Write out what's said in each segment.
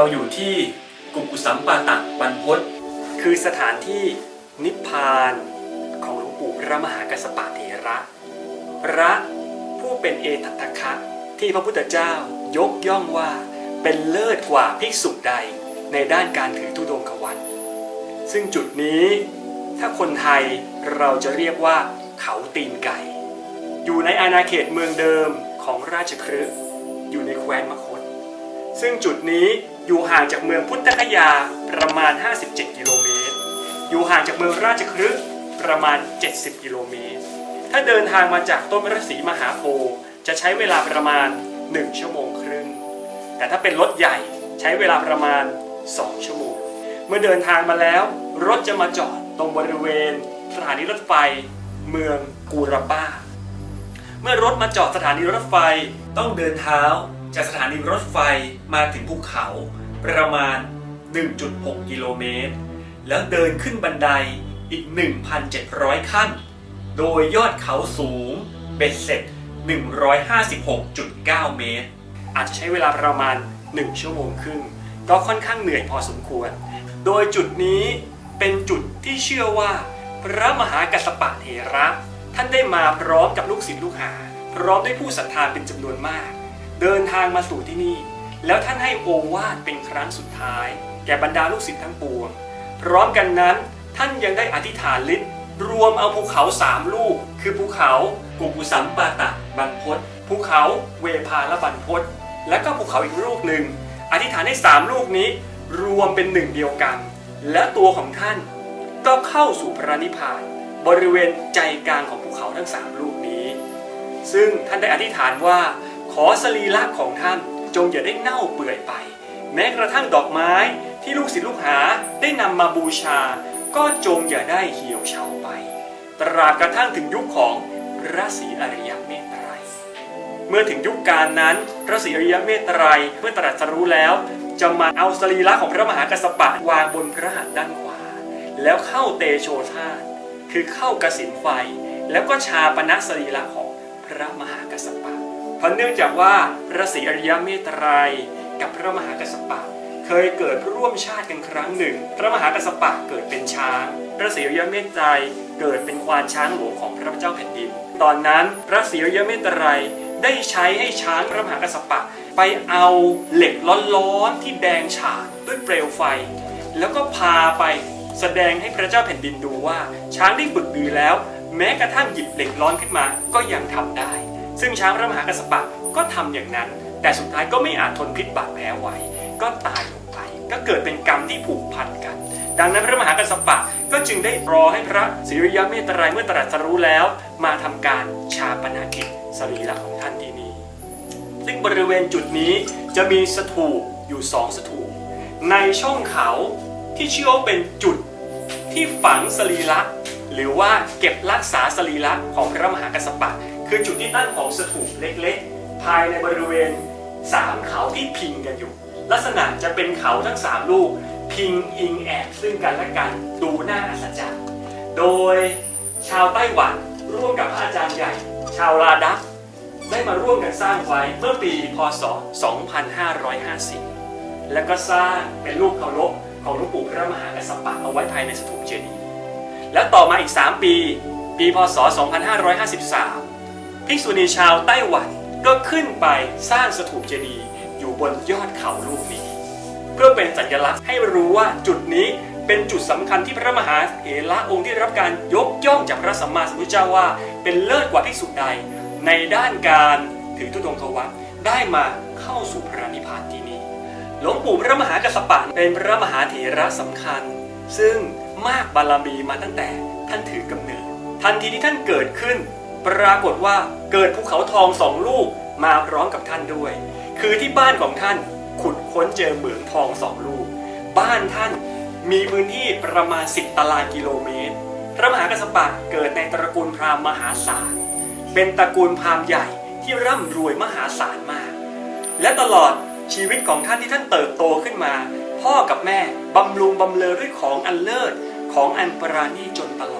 เราอยู่ที่กุกุสัมปาตะบรรพตคือสถานที่นิพพานของหลวงปู่พระมหากัสปะเถระ พระผู้เป็นเอตัตคะที่พระพุทธเจ้ายกย่องว่าเป็นเลิศกว่าภิกษุใดในด้านการถือธุดงควัตซึ่งจุดนี้ถ้าคนไทยเราจะเรียกว่าเขาตีนไก่ อยู่ในอาณาเขตเมืองเดิมของราชคฤห์อยู่ในแคว้นมคธซึ่งจุดนี้ อยู่ห่างจากเมืองพุทธคยาประมาณ 57 กิโลเมตร อยู่ห่างจากเมืองราชคฤห์ประมาณ 70 กิโลเมตร ถ้าเดินทางมาจากต้นพระศรีมหาโพธิ์จะใช้เวลาประมาณ 1 ชั่วโมงครึ่ง แต่ถ้าเป็นรถใหญ่ใช้เวลาประมาณ 2 ชั่วโมง เมื่อเดินทางมาแล้ว รถจะมาจอดตรงบริเวณ สถานีรถไฟเมืองกูราป้า เมื่อรถมาจอดสถานีรถไฟต้องเดินเท้าจากสถานีรถไฟมาถึงภูเขา ประมาณ 1.6 กิโลเมตร แล้วเดินขึ้นบันไดอีก 1,700 ขั้น โดยยอดเขาสูงเบ็ดเสร็จ 156.9 เมตร อาจจะใช้เวลาประมาณ 1 ชั่วโมงครึ่ง ก็ค่อนข้างเหนื่อยพอสมควร โดยจุดนี้เป็นจุดที่เชื่อว่า พระมหากัสสปะเถระท่านได้มาพร้อมกับลูกศิษย์ลูกหา พร้อมด้วยผู้ศรัทธาเป็นจำนวนมาก เดินทางมาสู่ที่นี่ แล้วท่านให้โอวาทเป็นครั้งสุดท้าย แก่บรรดาลูกศิษย์ทั้งปวง พร้อมกันนั้นท่านยังได้อธิษฐานฤทธิ์รวมเอาภูเขาสามลูก คือภูเขากุกุสัมปาตะบรรพตภูเขาเวพาละบรรพตและก็ภูเขาอีกลูกหนึ่ง อธิษฐานให้สามลูกนี้รวมเป็นหนึ่งเดียวกัน และตัวของท่านก็เข้าสู่พระนิพพาน บริเวณใจกลางของภูเขาทั้งสามลูกนี้ ซึ่งท่านได้อธิษฐานว่าขอสรีระของท่าน จงอย่าได้เน่าเปื่อยไป แม้กระทั่งดอกไม้ที่ลูกศิษย์ลูกหาได้นำมาบูชา ก็จงอย่าได้เหี่ยวเฉาไป ตราบกระทั่งถึงยุคของพระศรีอริยเมตไตรเมื่อถึงยุคการนั้น พระศรีอริยเมตไตรเมื่อตรัสรู้แล้ว จะมาเอาสรีระของพระมหากัสสปะวางบนพระหัตถ์ด้านขวา แล้วเข้าเตโชธาตคือเข้ากสินไฟ แล้วก็ชาปณะสรีระของพระมหากัสสปะ เพราะเนื่องจากว่าพระศรีอริยเมตไตรยกับพระมหากัสสปะ เคยเกิดร่วมชาติกันครั้งหนึ่ง พระมหากัสสปะเกิดเป็นช้าง พระศรีอริยเมตไตรยเกิดเป็นควานช้างหลวงของพระเจ้าแผ่นดิน ตอนนั้นพระศรีอริยเมตไตรยได้ใช้ให้ช้างพระมหากัสสปะ ไปเอาเหล็กร้อนๆที่แดงฉานด้วยเปลวไฟ แล้วก็พาไปแสดงให้พระเจ้าแผ่นดินดูว่า ช้างได้ฝึกดีแล้ว แม้กระทั่งหยิบเหล็กร้อนขึ้นมาก็ยังทำได้ ซึ่งช้างพระมหากัสสปะก็ทำอย่างนั้น แต่สุดท้ายก็ไม่อาจทนพิษบาดแผลไหวก็ตายลงไป ก็เกิดเป็นกรรมที่ผูกพันกัน ดังนั้นพระมหากัสสปะก็จึงได้รอให้พระศิริยะเมตไตรัยเมื่อตรัสรู้แล้ว มาทำการชาปนกิจสรีระของท่านที่นี่ซึ่งบริเวณจุดนี้จะมีสถูปอยู่สองสถูปในช่องเขาที่เชื่อว่าเป็นจุดที่ฝังสรีระหรือว่าเก็บรักษาสรีระของพระมหากัสสปะ คือจุดที่ตั้งของสถูปเล็กๆ ภายในบริเวณสามเขาที่พิงกันอยู่ ลักษณะจะเป็นเขาทั้งสามลูก พิงอิงแอบซึ่งกันและกันดูน่าอัศจรรย์โดยชาวไต้หวันร่วมกับพระอาจารย์ใหญ่ ชาวลาดักได้มาร่วมกันสร้างไว้เมื่อปีพศ 2550 แล้วก็สร้างเป็นรูปเคารพของหลวงปู่พระมหากัสสปะเอาไว้ภายในสถูปเจดีย์แล้วต่อมาอีก 3 ปี ปีพศ 2553 ภิกษุณีชาวไต้หวันก็ขึ้นไปสร้างสถูปเจดีย์อยู่บนยอดเขาลูกนี้ เพื่อเป็นสัญลักษณ์ให้รู้ว่าจุดนี้เป็นจุดสำคัญที่พระมหาเถระองค์ที่รับการยกย่องจากพระสัมมาสัมพุทธเจ้าว่า เป็นเลิศกว่าภิกษุใด ในด้านการถือธุดงควัตได้มาเข้าสู่พระนิพพานที่นี่หลวงปู่พระมหากัสสปะเป็นพระมหาเถระสำคัญ ซึ่งมากบารมีมาตั้งแต่ท่านถือกำเนิด ทันทีที่ท่านเกิดขึ้น ปรากฏว่าเกิดภูเขาทองสองลูกมาพร้อมกับท่านด้วย คือที่บ้านของท่านขุดค้นเจอเหมืองทองสองลูก บ้านท่านมีพื้นที่ประมาณ 10 ตารางกิโลเมตร พระมหากัสสปะเกิดในตระกูลพราหมณ์มหาศาล เป็นตระกูลพราหมณ์ใหญ่ที่ร่ำรวยมหาศาลมาก และตลอดชีวิตของท่านที่ท่านเติบโตขึ้นมา พ่อกับแม่บำรุงบำเรอด้วยของอันเลิศของอันปราณีจนตล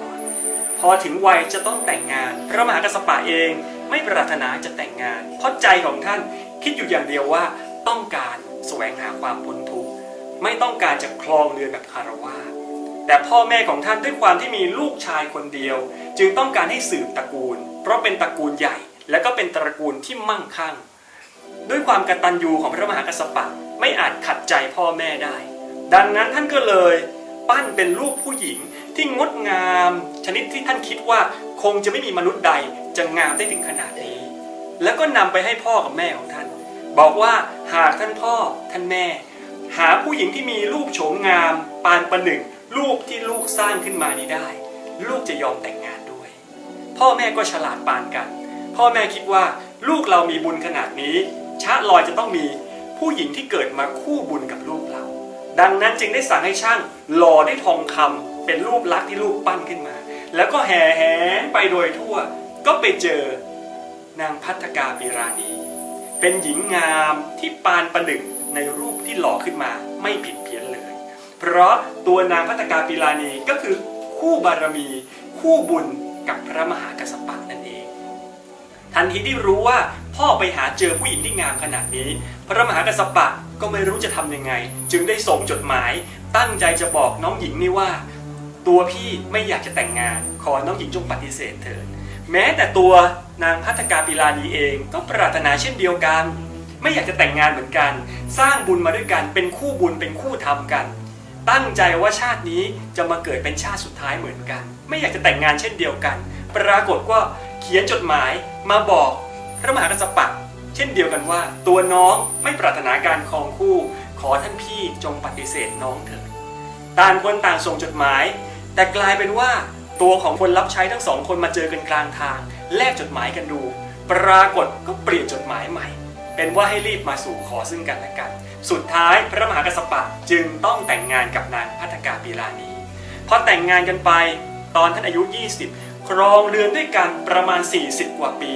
อด พอถึงวัยจะต้องแต่งงาน พระมหากัสสปะเองไม่ปรารถนาจะแต่งงาน เพราะใจของท่านคิดอยู่อย่างเดียวว่าต้องการแสวงหาความพ้นทุกข์ไม่ต้องการจะครองเรือนแบบคารวาแต่พ่อแม่ของท่านด้วยความที่มีลูกชายคนเดียว จึงต้องการให้สืบตระกูล เพราะเป็นตระกูลใหญ่ และก็เป็นตระกูลที่มั่งคั่ง ด้วยความกตัญญูของพระมหากษัตริย์ไม่อาจขัดใจพ่อแม่ได้ ดังนั้นท่านก็เลยปั้นเป็นรูปผู้หญิง ที่งดงาม ชนิดที่ท่านคิดว่าคงจะไม่มีมนุษย์ใดจะงามได้ถึงขนาดนี้ แล้วก็นำไปให้พ่อกับแม่ของท่าน บอกว่าหากท่านพ่อท่านแม่ หาผู้หญิงที่มีรูปโฉมงาม ปานประหนึ่งรูปที่ลูกสร้างขึ้นมานี้ได้ ลูกจะยอมแต่งงานด้วย พ่อแม่ก็ฉลาดปานกัน พ่อแม่คิดว่าลูกเรามีบุญขนาดนี้ชาลอยจะต้องมีผู้หญิงที่เกิดมาคู่บุญกับลูกเรา ดังนั้นจึงได้สั่งให้ช่างหล่อด้วยทองคำ เป็นรูปลักษณ์ที่ลูกปั้นขึ้นมา แล้วก็แห่แหนไปโดยทั่ว ก็ไปเจอนางพัฒกาปิราณีเป็นหญิงงามที่ปานประหนึ่งในรูปที่หล่อขึ้นมาไม่ผิดเพี้ยนเลย เพราะตัวนางพัฒกาปิราณีก็คือคู่บารมี คู่บุญกับพระมหากัสสปะนั่นเอง ทันทีที่รู้ว่าพ่อไปหาเจอผู้หญิงที่งามขนาดนี้ พระมหากัสสปะก็ไม่รู้จะทำยังไง จึงได้ส่งจดหมาย ตั้งใจจะบอกน้องหญิงนี่ว่า ตัวพี่ไม่อยากจะแต่งงาน ขอน้องหญิงจงปฏิเสธเถิดแม้แต่ตัวนางพัฒกาปิลานีเองก็ปรารถนาเช่นเดียวกัน ไม่อยากจะแต่งงานเหมือนกัน สร้างบุญมาด้วยกันเป็นคู่บุญเป็นคู่ธรรมกัน ตั้งใจว่าชาตินี้จะมาเกิดเป็นชาติสุดท้ายเหมือนกัน ไม่อยากจะแต่งงานเช่นเดียวกัน ปรากฏว่าเขียนจดหมายมาบอกพระมหากษัตริย์เช่นเดียวกันว่า ตัวน้องไม่ปรารถนาการครองคู่ ขอท่านพี่จงปฏิเสธน้องเถิดต่างคนต่างส่งจดหมาย แต่กลายเป็นว่าตัวของคนรับใช้ทั้งสองคนมาเจอกันกลางทาง แลกจดหมายกันดู ปรากฏก็เปลี่ยนจดหมายใหม่ เป็นว่าให้รีบมาสู่ขอซึ่งกันและกัน สุดท้ายพระมหากษัตริย์จึงต้องแต่งงานกับนางพัฒกาปีลานีพอแต่งงานกันไปตอนท่านอายุ 20 ครองเรือนด้วยกันประมาณ 40 กว่าปี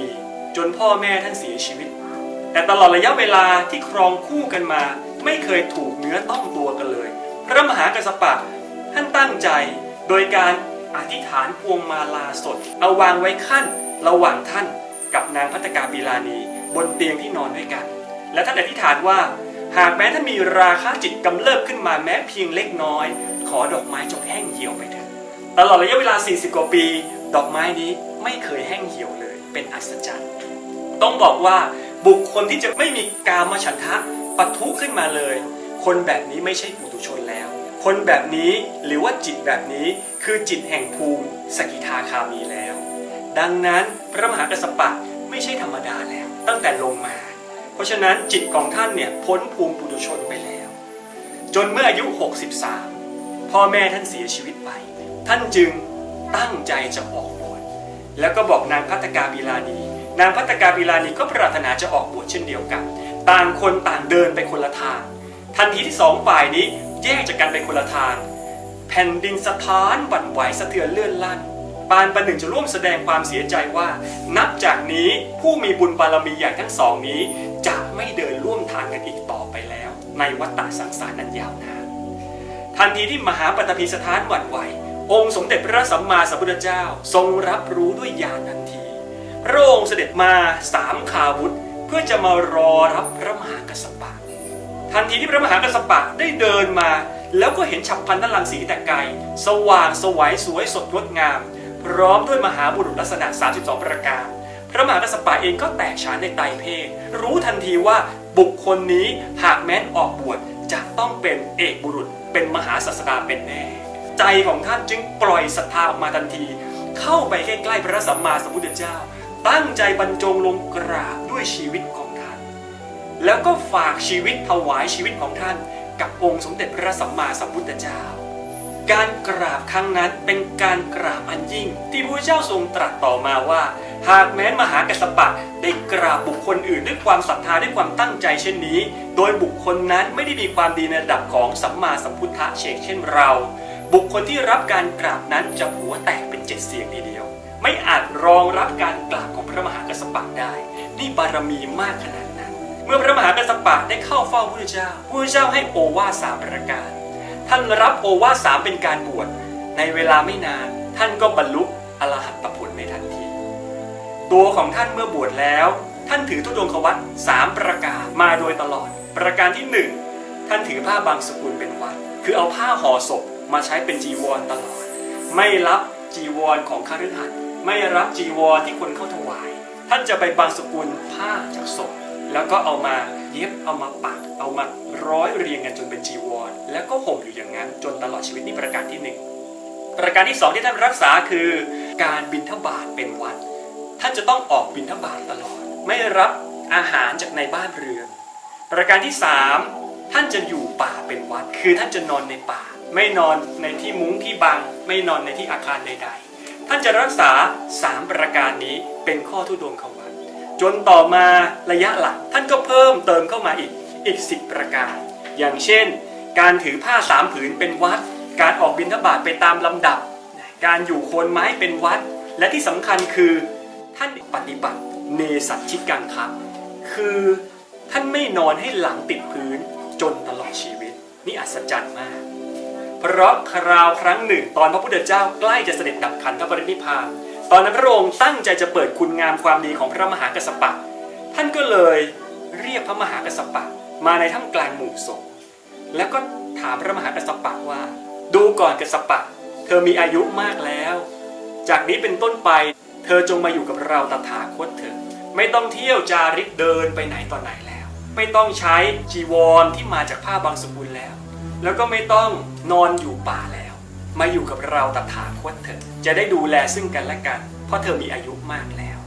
จนพ่อแม่ท่านเสียชีวิต แต่ตลอดระยะเวลาที่ครองคู่กันมา ไม่เคยถูกเนื้อต้องตัวกันเลย พระมหากษัตริย์ท่านตั้งใจ โดยการอธิษฐานพวงมาลาสด เอาวางไว้ขั้นระหว่างท่านกับนางพัฒกาบีลานีบนเตียงที่นอนด้วยกัน และท่านอธิษฐานว่า หากแม้ท่านมีราคะจิตกำเริบขึ้นมาแม้เพียงเล็กน้อย ขอดอกไม้จงแห้งเหี่ยวไปเถิดตลอดระยะเวลา 40 กว่าปี ดอกไม้นี้ไม่เคยแห้งเหี่ยวเลย เป็นอัศจรรย์ ต้องบอกว่าบุคคลที่จะไม่มีกามฉันทะปะทุขึ้นมาเลย คนแบบนี้ไม่ใช่ปุถุชน คนแบบนี้หรือว่าจิตแบบนี้คือจิตแห่งภูมิสกิทาคามีแล้ว ดังนั้นพระมหากษัตริย์ไม่ใช่ธรรมดาแล้ว ตั้งแต่ลงมา เพราะฉะนั้นจิตของท่านเนี่ยพ้นภูมิปุถุชนไปแล้ว จนเมื่ออายุ 63 พ่อแม่ท่านเสียชีวิตไป ท่านจึงตั้งใจจะออกบวชแล้วก็บอกนางพัฒกาบิลานีนางพัฒกาบิลานีก็ปรารถนาจะออกบวชเช่นเดียวกัน ต่างคนต่างเดินไปคนละทางทันทีที่สองฝ่ายนี้ แยกจากกันไปคนละทาง แผ่นดินสะท้านบั่นไหวสะเทือนเลื่อนลั่นปานประหนึ่งจะร่วมแสดงความเสียใจว่า นับจากนี้ผู้มีบุญบารมีใหญ่ทั้งสองนี้ จะไม่เดินร่วมทางกันอีกต่อไปแล้ว ในวัฏฏะสังสารนั้นยาวนานทันทีที่มหาปฐพีสถานหวั่นไหว องค์สมเด็จพระสัมมาสัมพุทธเจ้าทรงรับรู้ด้วยญาณทันทีพระองค์เสด็จมาสามขาวุธ เพื่อจะมารอรับพระมหากัสสปะ ทันทีที่พระมหากัสสปะได้เดินมา แล้วก็เห็นฉับพลันนลังสีแต่ไกล สว่างสวยสวยสดงดงาม พร้อมด้วยมหาบุรุษลักษณะ 32 ประการ พระมหากัสสปะเองก็แตกฉานในไตเพศ รู้ทันทีว่าบุคคลนี้หากแม้นออกบวชจะต้องเป็นเอกบุรุษ เป็นมหาศาสดาเป็นแน่ ใจของท่านจึงปล่อยศรัทธาออกมาทันที เข้าไปใกล้ๆพระสัมมาสัมพุทธเจ้า ตั้งใจบรรจงลงกราบด้วยชีวิตของ แล้วก็ฝากชีวิตถวายชีวิตของท่าน กับองค์สมเด็จพระสัมมาสัมพุทธเจ้า การกราบครั้งนั้นเป็นการกราบอันยิ่ง ที่พระเจ้าทรงตรัสต่อมาว่า หากแม้นมหากัสสปะได้กราบบุคคลอื่นด้วยความศรัทธาด้วยความตั้งใจเช่นนี้ โดยบุคคลนั้นไม่ได้มีความดีในระดับของสัมมาสัมพุทธะเชกเช่นเรา บุคคลที่รับการกราบนั้นจะหัวแตกเป็นเจ็ดเสียงทีเดียว ไม่อาจรองรับการกราบของพระมหากัสสปะได้ นี่บารมีมากขนาด เมื่อพระมหากัสสปะได้เข้าเฝ้าพระเจ้าพระเจ้าให้โอวาสามประการ ท่านรับโอวาสามเป็นการบวชในเวลาไม่นาน ท่านก็บรรลุอรหัตผลในทันที ตัวของท่านเมื่อบวชแล้ว ท่านถือทุดงควัตสามประการมาโดยตลอด ประการที่หนึ่งท่านถือผ้าบางสกุลเป็นวัด คือเอาผ้าห่อศพมาใช้เป็นจีวรตลอด ไม่รับจีวรของคฤหัสถ์ไม่รับจีวรที่คนเข้าถวาย ท่านจะไปบางสกุลผ้าจากศพ แล้วก็เอามาเย็บเอามาปักเอามาร้อยเรียงกันจนเป็นจีวร แล้วก็ห่มอยู่อย่างนั้นจนตลอดชีวิตนี่ประการที่หนึ่งประการที่สองที่ท่านรักษาคือการบิณฑบาตเป็นวัด ท่านจะต้องออกบิณฑบาตตลอด ไม่รับอาหารจากในบ้านเรือน ประการที่สามท่านจะอยู่ป่าเป็นวัด คือท่านจะนอนในป่า ไม่นอนในที่มุ้งที่บัง ไม่นอนในที่อาคารใด ๆ ท่านจะรักษาสามประการนี้เป็นข้อทุดงควัต จนต่อมาระยะหลังท่านก็เพิ่มเติมเข้ามาอีกอีกสิประการ อย่างเช่น การถือผ้าสามผืนเป็นวัด การออกบิณฑบาตไปตามลำดับ การอยู่โคนไม้เป็นวัด และที่สำคัญคือท่านปฏิบัติเนสัตชิกังครับคือท่านไม่นอนให้หลังติดพื้นจนตลอดชีวิต นี่อัศจรรย์มาก เพราะคราวครั้งหนึ่ง ตอนพระพุทธเจ้าใกล้จะเสด็จดับขันธปรินิพพาน ตอนนั้นพระองค์ตั้งใจจะเปิดคุณงามความดีของพระมหากัสสปะ ท่านก็เลยเรียกพระมหากัสสปะมาในท่ามกลางหมู่สงฆ์แล้วก็ถามพระมหากัสสปะว่า ดูก่อนกัสสปะ เธอมีอายุมากแล้ว จากนี้เป็นต้นไป เธอจงมาอยู่กับเราตถาคตเถิดไม่ต้องเที่ยวจาริกเดินไปไหนต่อไหนแล้ว ไม่ต้องใช้จีวรที่มาจากผ้าบางสกุลแล้ว แล้วก็ไม่ต้องนอนอยู่ป่าแล้ว มาอยู่กับเราตถาคตเถิดจะได้ดูแลซึ่งกันและกัน เพราะเธอมีอายุมากแล้ว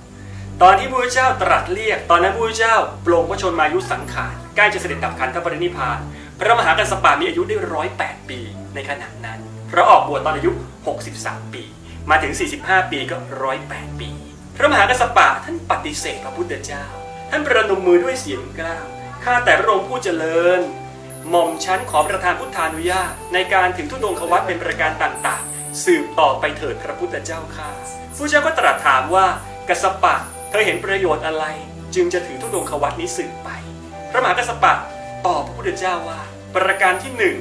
ตอนที่พระพุทธเจ้าตรัสเรียก ตอนนั้นพระพุทธเจ้าปลงพระชนมายุสังขารใกล้จะเสด็จดับขันธปรินิพาน พระมหากัสสปะมีอายุได้ร้อยแปดปีในขณะนั้นพระออกบวชตอนอายุ 63 ปี มาถึง 45 ปีก็ร้อยแปดปี พระมหากัสสปะท่านปฏิเสธพระพุทธเจ้า ท่านประนมมือด้วยเสียงกล้าวข้าแต่พระองค์ผู้เจริญ หม่อมชั้นขอประทานพุทธานุญาตในการถึงทุดงควัตเป็นประการต่างๆ สืบต่อไปเถิดพระพุทธเจ้าข้าผู้เจ้าก็ตรัสถามว่ากัสปะเธอเห็นประโยชน์อะไร จึงจะถือทุดงควัตนี้สืบไป พระมหากัสสปะตอบพระพุทธเจ้าว่า ประการที่หนึ่ง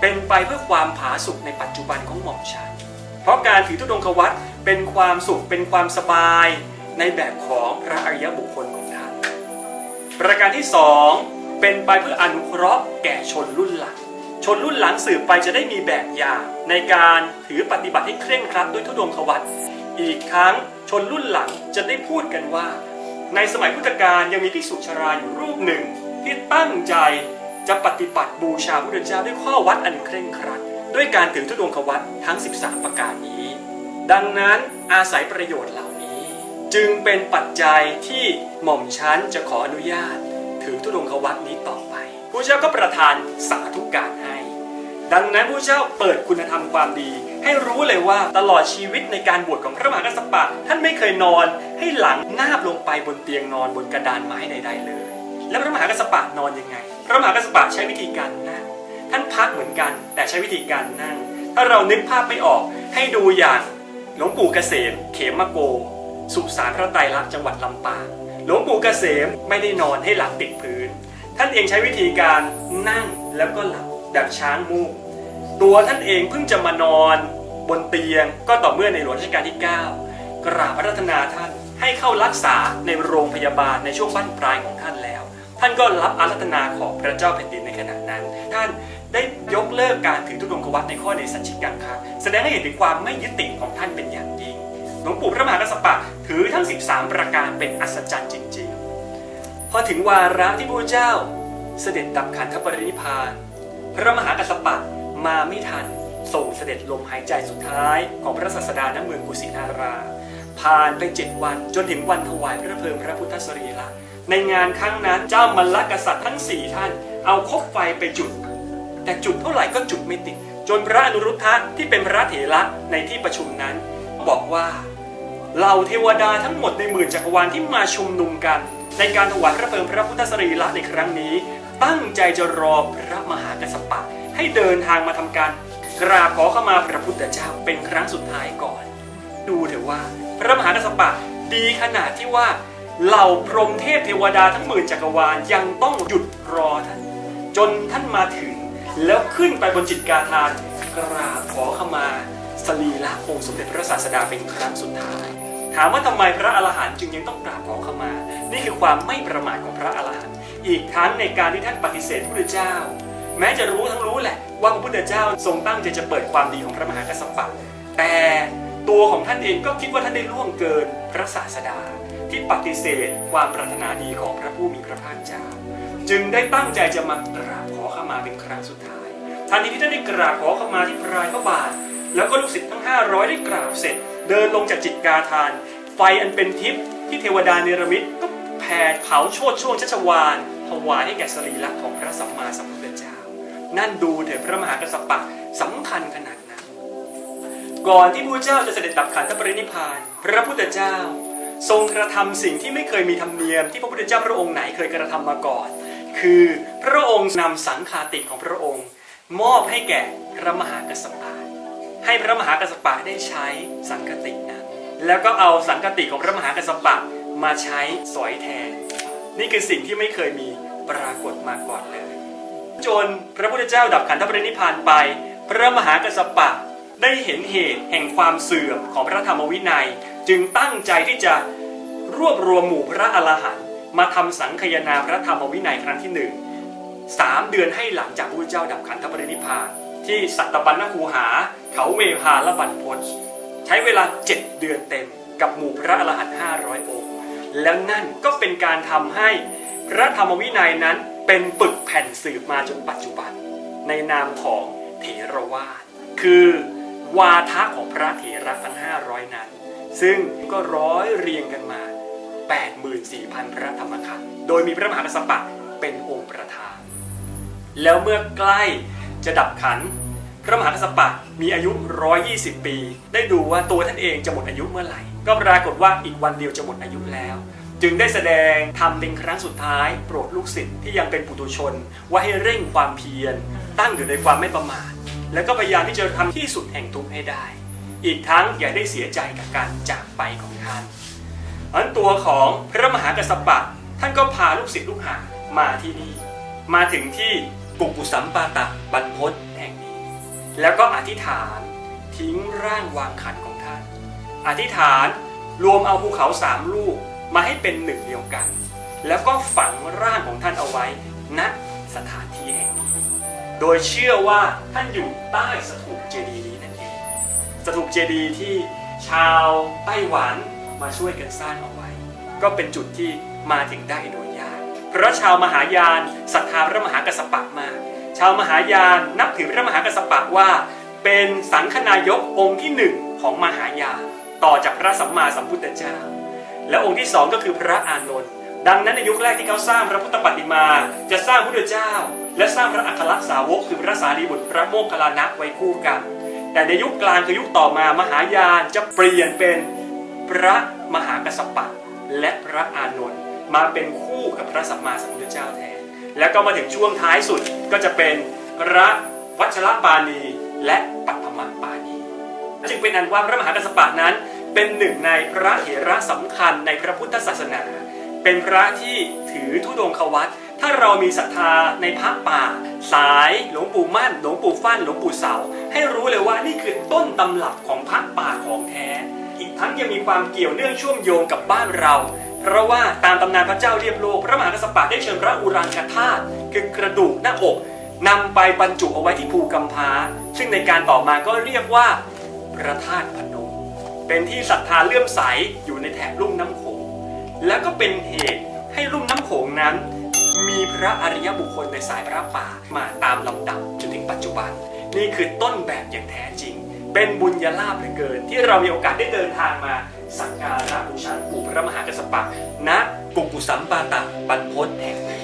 เป็นไปเพื่อความผาสุกในปัจจุบันของหม่อมฉัน เพราะการถือทุดงควัตเป็นความสุขเป็นความสบายในแบบของพระอริยบุคคลของท่าน ประการที่สอง เป็นไปเพื่ออนุเคราะห์แก่ชนรุ่นหลัง ชนรุ่นหลังสืบไปจะได้มีแบบอย่างในการถือปฏิบัติให้เคร่งครัดด้วยทุดงควัตอีกทั้งชนรุ่นหลังจะได้พูดกันว่า ในสมัยพุทธกาลยังมีภิกษุชราอยู่รูปหนึ่ง ที่ตั้งใจจะปฏิบัติบูชาพระเจ้าด้วยข้อวัดอันเคร่งครัด ด้วยการถือทุดงควัตทั้ง 13 ประการนี้ ดังนั้นอาศัยประโยชน์เหล่านี้ จึงเป็นปัจจัยที่หม่อมชั้นจะขออนุญาต ถือทุดงควัตนี้ต่อไปพระเจ้าก็ประทานสาธุการให้ ดังนั้นพระเจ้าเปิดคุณธรรมความดี ให้รู้เลยว่าตลอดชีวิตในการบวชของพระมหากัสสปะท่านไม่เคยนอนให้หลังนาบลงไปบนเตียงนอนบนกระดานไม้ใดๆเลย แล้วพระมหากัสสปะนอนยังไง พระมหากัสสปะใช้วิธีการนั่งท่านพักเหมือนกัน แต่ใช้วิธีการนั่ง ถ้าเรานึกภาพไม่ออกให้ดูอย่างหลวงปู่เกษมเขมโก สุสานพระไตรลักษณ์จังหวัดลำปาง หลวงปู่เกษมไม่ได้นอนให้หลังติดพื้น ท่านเองใช้วิธีการนั่งแล้วก็หลับแบบช้างมูก ตัวท่านเองเพิ่งจะมานอนบนเตียงก็ต่อเมื่อในหลวงรัชกาลที่ 9 กราบรัตนาท่านให้เข้ารักษาในโรงพยาบาลในช่วงบั้นปลายของท่านแล้ว ท่านก็รับอารัธนาของพระเจ้าแผ่นดินในขณะนั้น ท่านได้ยกเลิกการถือธุดงควัตในข้อในสัจจิกังคะแสดงให้เห็นถึงความไม่ยึดติดของท่านเป็นอย่างยิ่ง หลวงปู่พระมหากัสสปะถือทั้ง 13 ประการเป็นอัศจรรย์จริงๆ พอถึงวาระที่พระเจ้าเสด็จดับขันธปรินิพาน พระมหากัสสปะมาไม่ทันส่งเสด็จลมหายใจสุดท้ายของพระศาสดาณเมืองกุสินารา ผ่านไปเจ็ดวันจนถึงวันถวายพระเพลิงพระพุทธสรีระในงานครั้งนั้นเจ้ามัลลกษัตริย์ทั้งสี่ท่าน เอาคบไฟไปจุด แต่จุดเท่าไหร่ก็จุดไม่ติด จนพระอนุรุทธะที่เป็นพระเถระในที่ประชุมนั้น บอกว่า เหล่าเทวดาทั้งหมดในหมื่นจักรวาลที่มาชุมนุมกัน ในการถวายพระเพลิงพระพุทธสรีระในครั้งนี้ ตั้งใจจะรอพระมหากัสสปะ ให้เดินทางมาทำการกราบขอเข้ามาพระพุทธเจ้าเป็นครั้งสุดท้ายก่อน ดูเถอะว่า พระมหากัสสปะดีขนาดที่ว่าเหล่าพรหมเทพเทวดาทั้งหมื่นจักรวาลยังต้องหยุดรอท่าน จนท่านมาถึง แล้วขึ้นไปบนจิตกาทานกราบขอเข้ามาสรีระองค์สมเด็จพระศาสดาเป็นครั้งสุดท้าย ถามว่าทำไมพระอรหันต์จึงยังต้องกราบขอเข้ามา นี่คือความไม่ประมาทของพระอรหันต์อีกทั้งในการที่ท่านปฏิเสธพระพุทธเจ้าแแม้จะรู้ทั้งรู้แหละว่าพระพุทธเจ้าทรงตั้งใจจะเปิดความดีของพระมหากัสสปะ แต่ตัวของท่านเองก็คิดว่าท่านได้ล่วงเกินพระศาสดา ที่ปฏิเสธความปรารถนาดีของพระผู้มีพระภาคเจ้า จึงได้ตั้งใจจะมากราบขอขมาเป็นครั้งสุดท้ายทันทีที่ท่านได้กราบขอขมาที่พรายพระบาทแล้วก็ลูกศิษย์ทั้ง 500 ได้กราบเสร็จ เดินลงจากจิตกาทาน ไฟอันเป็นทิพย์ที่เทวดาเนรมิตก็แผดเผาโชดช่วงชัชวานถวายให้แก่สรีระของพระสัมมาสัมพุทธเจ้า นั่นดูเถิดพระมหากษัตริย์สำคัญขนาดนั้น ก่อนที่พระเจ้าจะเสด็จดับขันธปรินิพาน พระพุทธเจ้า ทรงกระทำสิ่งที่ไม่เคยมีธรรมเนียมที่พระพุทธเจ้าพระองค์ไหนเคยกระทำมาก่อน คือพระองค์นำสังฆาติของพระองค์ มอบให้แก่พระมหากัสสปะ ให้พระมหากัสสปะได้ใช้สังฆตินั้น แล้วก็เอาสังฆติของพระมหากัสสปะมาใช้สอยแทน นี่คือสิ่งที่ไม่เคยมีปรากฏมาก่อนเลย จนพระพุทธเจ้าดับขันธปรินิพานไป พระมหากัสสปะได้เห็นเหตุแห่งความเสื่อมของพระธรรมวินัย จึงตั้งใจที่จะรวบรวมหมู่พระอรหันต์มาทำสังคายนาพระธรรมวินัยครั้งที่หนึ่งสามเดือนให้หลังจากพระพุทธเจ้าดับขันธปรินิพาน ที่สัตตบัญญคูหาเขาเวพาและบันพศใช้เวลา 7 เดือนเต็ม กับหมู่พระอรหันต์500 องค์ แล้วนั่นก็เป็นการทำให้พระธรรมวินัยนั้นเป็นปึกแผ่นสืบมาจนปัจจุบัน ในนามของเถรวาทคือวาทะของพระเถระทั้ง500 นั้น ซึ่งก็ร้อยเรียงกันมา 84,000 พระธรรมขันธ์โดยมีพระมหากษัตริย์เป็นองค์ประธาน แล้วเมื่อใกล้ จะดับขัน พระมหากษัตริย์มีอายุ 120 ปี ได้ดูว่าตัวท่านเองจะหมดอายุเมื่อไหร่ ก็ปรากฏว่าอีกวันเดียวจะหมดอายุแล้ว จึงได้แสดงทำเป็นครั้งสุดท้าย โปรดลูกศิษย์ที่ยังเป็นปุถุชน ว่าให้เร่งความเพียร ตั้งอยู่ในความไม่ประมาท แล้วก็พยายามที่จะทำที่สุดแห่งทุกข์ให้ได้ อีกทั้งอย่าได้เสียใจกับการจากไปของท่านอันตัวของพระมหากัสสปะท่านก็พาลูกศิษย์ลูกหามาที่นี่ มาถึงที่ กุกุสัมปาตะบรรพตแห่งนี้ แล้วก็อธิษฐานทิ้งร่างวางขันของท่าน อธิษฐานรวมเอาภูเขาสามลูกมาให้เป็นหนึ่งเดียวกัน แล้วก็ฝังร่างของท่านเอาไว้ณสถานที่แห่งนี้ โดยเชื่อว่าท่านอยู่ใต้สถูปเจดีย์นี้นั่นเองสถูปเจดีย์ที่ชาวไต้หวันมาช่วยกันสร้างเอาไว้ ก็เป็นจุดที่มาถึงได้โดย เพราะชาวมหายานศรัทธาพระมหากัสสปะมาก ชาวมหายานนับถือพระมหากัสสปะว่า เป็นสังฆนายกองค์ที่หนึ่งของมหายานต่อจากพระสัมมาสัมพุทธเจ้า และองค์ที่สองก็คือพระอานนท์ดังนั้นในยุคแรกที่เขาสร้างพระพุทธปฏิมา จะสร้างพระพุทธเจ้า และสร้างพระอัครสาวกคือพระสารีบุตรพระโมคคัลลานะไว้คู่กัน แต่ในยุคกลางคือยุคต่อมามหายานจะเปลี่ยนเป็นพระมหากัสสปะและพระอานนท์ มาเป็นคู่กับพระสัมมาสัมพุทธเจ้าแทน แล้วก็มาถึงช่วงท้ายสุดก็จะเป็นพระวัชรปาณีและปัตมปาณีจึงเป็นอันว่าพระมหากัสสปะนั้น เป็นหนึ่งในพระเถระสำคัญในพระพุทธศาสนา เป็นพระที่ถือธุดงควัตถ้าเรามีศรัทธาในพระป่า สายหลวงปู่มั่นหลวงปู่ฟั่นหลวงปู่เสา ให้รู้เลยว่านี่คือต้นตำรับของพระป่าของแท้ อีกทั้งยังมีความเกี่ยวเนื่องเชื่อมโยงกับบ้านเรา เพราะว่าตามตำนานพระเจ้าเรียบโลก พระมหากัสสปะได้เชิญพระอุรังคธาตุคือกระดูกหน้าอกนำไปบรรจุเอาไว้ที่ภูกำพาซึ่งในการต่อมาก็เรียกว่าพระธาตุพนม เป็นที่ศรัทธาเลื่อมใสอยู่ในแถบลุ่มน้ำโขงและก็เป็นเหตุให้ลุ่มน้ำโขงนั้น มีพระอริยบุคคลในสายพระป่ามาตามลำดับจนถึงปัจจุบัน นี่คือต้นแบบอย่างแท้จริง เป็นบุญญาลาภเหลือเกิน ที่เรามีโอกาสได้เดินทางมา สักการะบูชาปู่พระมหากษัตริย์ณกุกุสัมปาตะบรรพตแห่งนี้